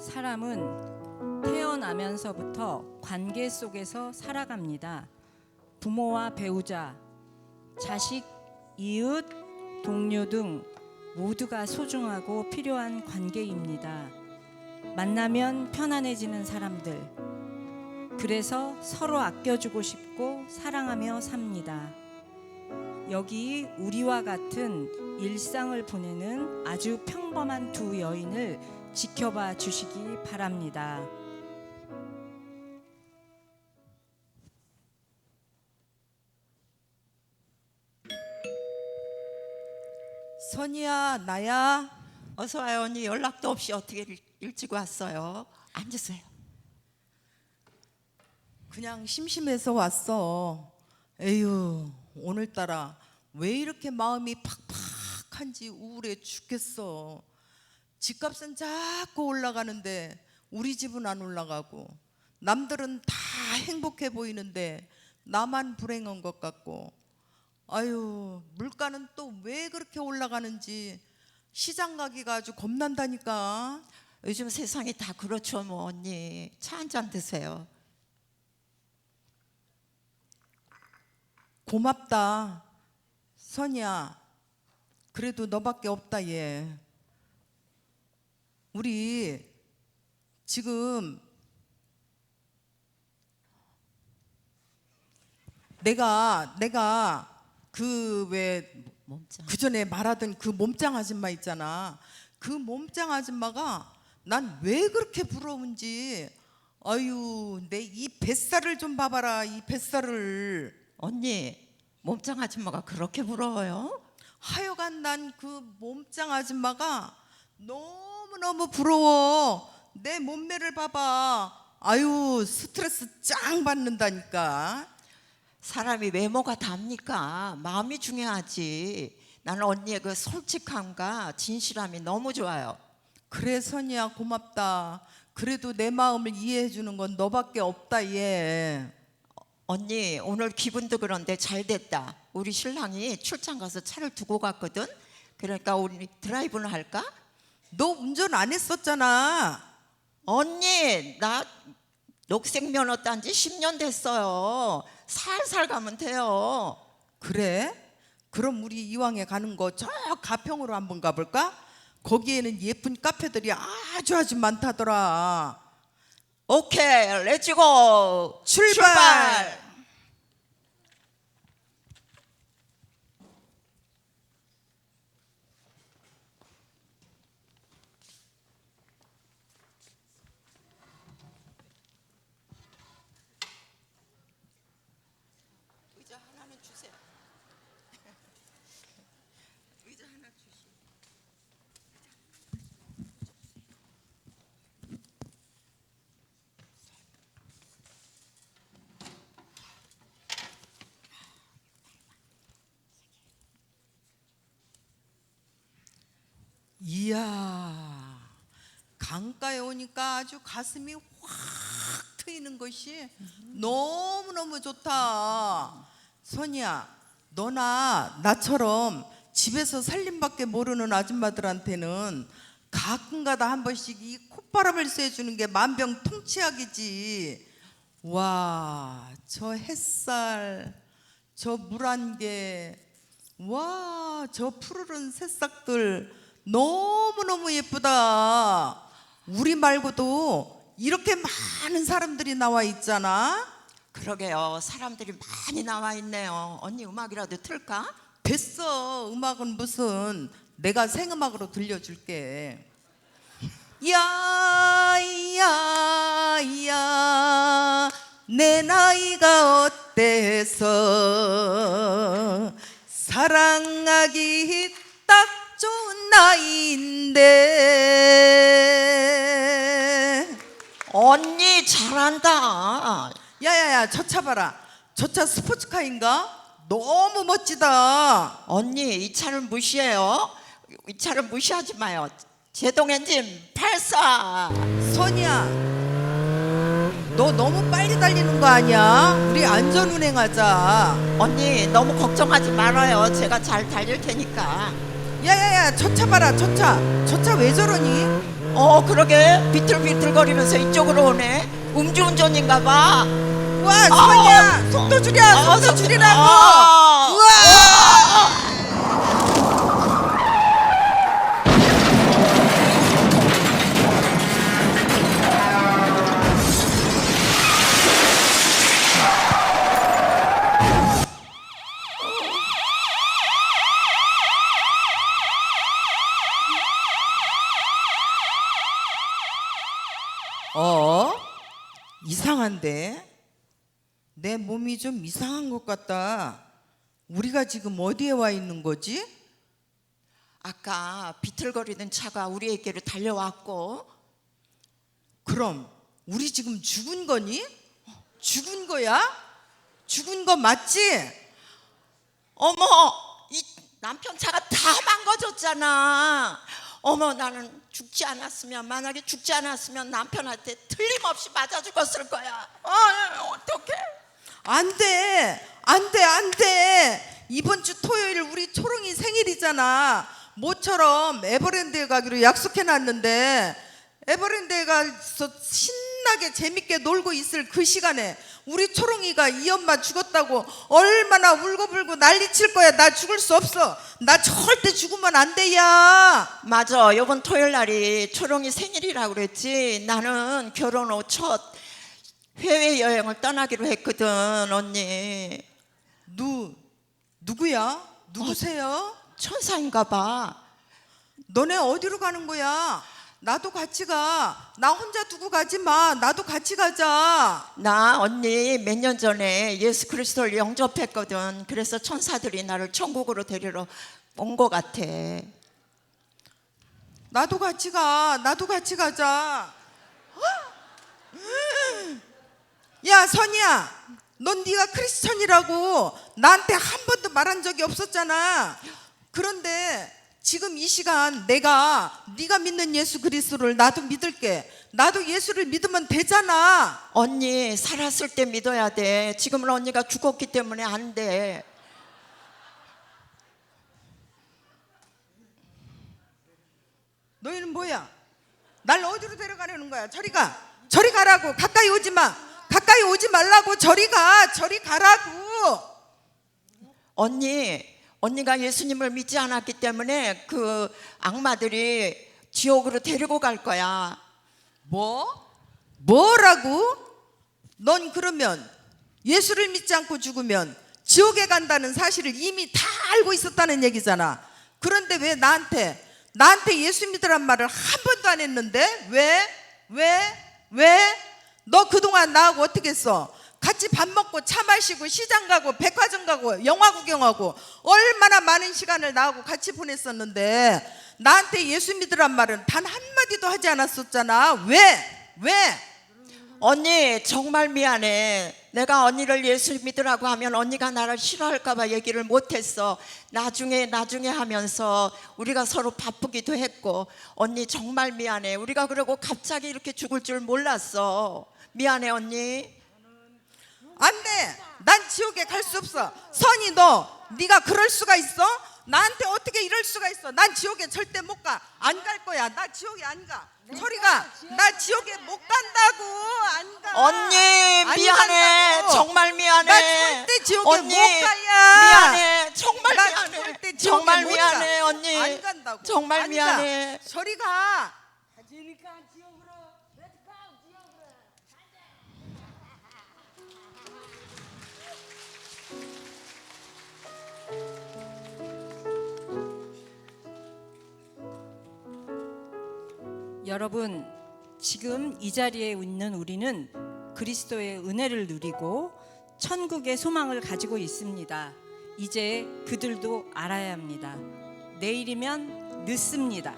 사람은 태어나면서부터 관계 속에서 살아갑니다. 부모와 배우자, 자식, 이웃, 동료 등 모두가 소중하고 필요한 관계입니다. 만나면 편안해지는 사람들. 그래서 서로 아껴주고 싶고 사랑하며 삽니다. 여기 우리와 같은 일상을 보내는 아주 평범한 두 여인을 지켜봐 주시기 바랍니다. 선이야 나야 어서 와요. 언니 연락도 없이 어떻게 일- 일찍 왔어요? 앉으세요. 그냥 심심해서 왔어. 에휴 오늘따라 왜 이렇게 마음이 팍팍한지 우울해 죽겠어 집값은 자꾸 올라가는데 우리 집은 안 올라가고 남들은 다 행복해 보이는데 나만 불행한 것 같고 아유 물가는 또 왜 그렇게 올라가는지 시장 가기가 아주 겁난다니까 요즘 세상이 다 그렇죠 뭐 언니 차 한 잔 드세요 고맙다. 선이야. 그래도 너밖에 없다 얘. 우리 지금 내가 내가 그왜 몸짱 그 전에 말하던 그 몸짱 아줌마 있잖아. 그 몸짱 아줌마가 난 왜 그렇게 부러운지 아유 내 이 뱃살을 좀 봐봐라 이 뱃살을 언니 몸짱 아줌마가 그렇게 부러워요? 하여간 난 그 몸짱 아줌마가 너무 너무 부러워. 내 몸매를 봐봐. 아유, 스트레스 짱 받는다니까. 사람이 외모가 답니까? 마음이 중요하지 나는 언니의 그 솔직함과 진실함이 너무 좋아요 그래, 선이야, 고맙다. 그래도 내 마음을 이해해 주는 건 너밖에 없다, 얘. 언니 오늘 기분도 그런데 잘 됐다 우리 신랑이 출장 가서 차를 두고 갔거든 그러니까 우리 드라이브는 할까? 너 운전 안 했었잖아. 언니 나 녹색 면허 딴 지 10년 됐어요. 살살 가면 돼요. 그래? 그럼 우리 이왕에 가는 거 저 가평으로 한번 가볼까? 거기에는 예쁜 카페들이 아주 아주 많다더라. 오케이, 렛츠고 출발! 의자 하나는 주세요. 의자 하나 주시. 이야 강가에 오니까 아주 가슴이 확 트이는 것이 너무너무 좋다. 선이야 너나 나처럼 집에서 살림밖에 모르는 아줌마들한테는 가끔가다 한 번씩 이 콧바람을 쐬주는 게 만병통치약이지. 와 저 햇살 저 물안개 와, 저 푸르른 새싹들 너무너무 예쁘다. 우리 말고도 이렇게 많은 사람들이 나와 있잖아. 그러게요. 사람들이 많이 나와 있네요. 언니 음악이라도 틀까? 됐어. 음악은 무슨 내가 생음악으로 들려줄게. 야야야 내 나이가 어때서 사랑하기 딱 좋은 나이인데 언니 잘한다. 야야야 저 차 봐라 저 차 스포츠카인가? 너무 멋지다 언니 이 차를 무시해요. 이 차를 무시하지 마요. 제동 엔진 발사. 선이야 너 너무 빨리 달리는 거 아니야? 우리 안전 운행하자 언니 너무 걱정하지 말아요. 제가 잘 달릴 테니까. 야야야 저 차 봐라 저 차. 저 차 왜 저러니? 어 그러게. 비틀비틀거리면서 이쪽으로 오네. 음주운전인가 봐. 와 선이야 아, 속도 줄여 아, 속도 속도- 줄이라고. 아. 우와 이상한데? 내 몸이 좀 이상한 것 같다. 우리가 지금 어디에 와 있는 거지? 아까 비틀거리는 차가 우리에게로 달려왔고 그럼 우리 지금 죽은 거니? 죽은 거야? 죽은 거 맞지? 어머 이 남편 차가 다 망가졌잖아 어머 나는 죽지 않았으면 만약에 죽지 않았으면 남편한테 틀림없이 맞아 죽었을 거야 아 어떡해 안 돼. 안 돼. 안 돼. 이번 주 토요일 우리 초롱이 생일이잖아. 모처럼 에버랜드에 가기로 약속해 놨는데 에버랜드에 가서 신나게 재밌게 놀고 있을 그 시간에 우리 초롱이가 이 엄마 죽었다고 얼마나 울고불고 난리칠 거야. 나 죽을 수 없어. 나 절대 죽으면 안 돼야. 맞아 이번 토요일 날이 초롱이 생일이라고 그랬지 나는 결혼 후 첫 해외 여행을 떠나기로 했거든 언니 누 누구야? 누구세요? 천사인가 봐 너네 어디로 가는 거야? 나도 같이 가. 나 혼자 두고 가지 마. 나도 같이 가자. 나 언니 몇 년 전에 예수 그리스도를 영접했거든. 그래서 천사들이 나를 천국으로 데리러 온 것 같아. 나도 같이 가. 나도 같이 가자. 야, 선이야. 넌 네가 크리스천이라고 나한테 한 번도 말한 적이 없었잖아. 그런데 지금 이 시간 내가 네가 믿는 예수 그리스도를 나도 믿을게. 나도 예수를 믿으면 되잖아. 언니 살았을 때 믿어야 돼. 지금은 언니가 죽었기 때문에 안 돼. 너희는 뭐야? 날 어디로 데려가려는 거야? 저리 가. 저리 가라고. 가까이 오지 마. 가까이 오지 말라고. 저리 가. 저리 가라고. 언니, 언니가 예수님을 믿지 않았기 때문에 그 악마들이 지옥으로 데리고 갈 거야. 뭐? 뭐라고? 넌 그러면 예수를 믿지 않고 죽으면 지옥에 간다는 사실을 이미 다 알고 있었다는 얘기잖아. 그런데 왜 나한테 나한테 예수 믿으란 말을 한 번도 안 했는데 왜? 왜? 왜? 너 그동안 나하고 어떻게 했어? 같이 밥 먹고 차 마시고 시장 가고 백화점 가고 영화 구경하고 얼마나 많은 시간을 나하고 같이 보냈었는데 나한테 예수 믿으란 말은 단 한마디도 하지 않았었잖아. 왜? 왜? 언니 정말 미안해. 내가 언니를 예수 믿으라고 하면 언니가 나를 싫어할까봐 얘기를 못했어. 나중에 나중에 하면서 우리가 서로 바쁘기도 했고 언니 정말 미안해. 우리가 그러고 갑자기 이렇게 죽을 줄 몰랐어. 미안해 언니. 안 돼. 난 지옥에 갈 수 없어. 선이 너 네가 그럴 수가 있어? 나한테 어떻게 이럴 수가 있어? 난 지옥에 절대 못 가. 안 갈 거야. 나 지옥에 안 가. 저리 가. 나 지옥에 못 간다고. 안 가. 언니 안 미안해. 간다고. 정말 미안해. 나 절대 지옥에 언니, 못 가야. 미안해. 정말 나 미안해. 절대 지옥에 정말 못 미안해 가. 언니. 안 간다고. 정말 안 가. 미안해. 저리 가. 여러분, 지금 이 자리에 있는 우리는 그리스도의 은혜를 누리고 천국의 소망을 가지고 있습니다. 이제 그들도 알아야 합니다. 내일이면 늦습니다.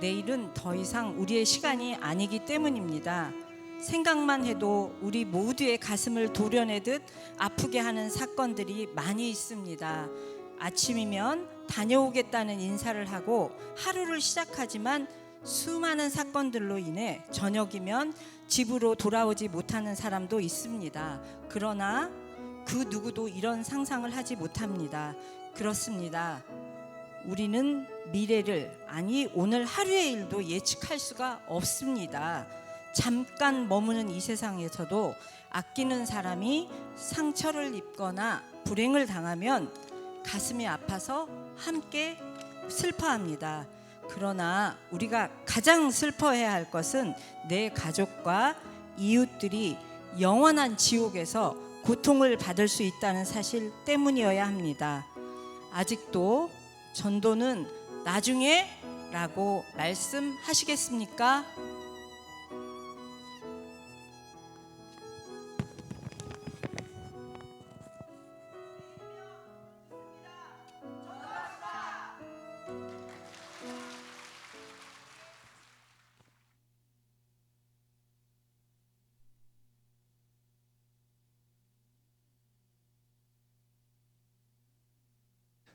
내일은 더 이상 우리의 시간이 아니기 때문입니다. 생각만 해도 우리 모두의 가슴을 도려내듯 아프게 하는 사건들이 많이 있습니다. 아침이면 다녀오겠다는 인사를 하고 하루를 시작하지만 수많은 사건들로 인해 저녁이면 집으로 돌아오지 못하는 사람도 있습니다. 그러나 그 누구도 이런 상상을 하지 못합니다. 그렇습니다. 우리는 미래를 아니 오늘 하루의 일도 예측할 수가 없습니다. 잠깐 머무는 이 세상에서도 아끼는 사람이 상처를 입거나 불행을 당하면 가슴이 아파서 함께 슬퍼합니다. 그러나 우리가 가장 슬퍼해야 할 것은 내 가족과 이웃들이 영원한 지옥에서 고통을 받을 수 있다는 사실 때문이어야 합니다. 아직도 전도는 나중에 라고 말씀하시겠습니까?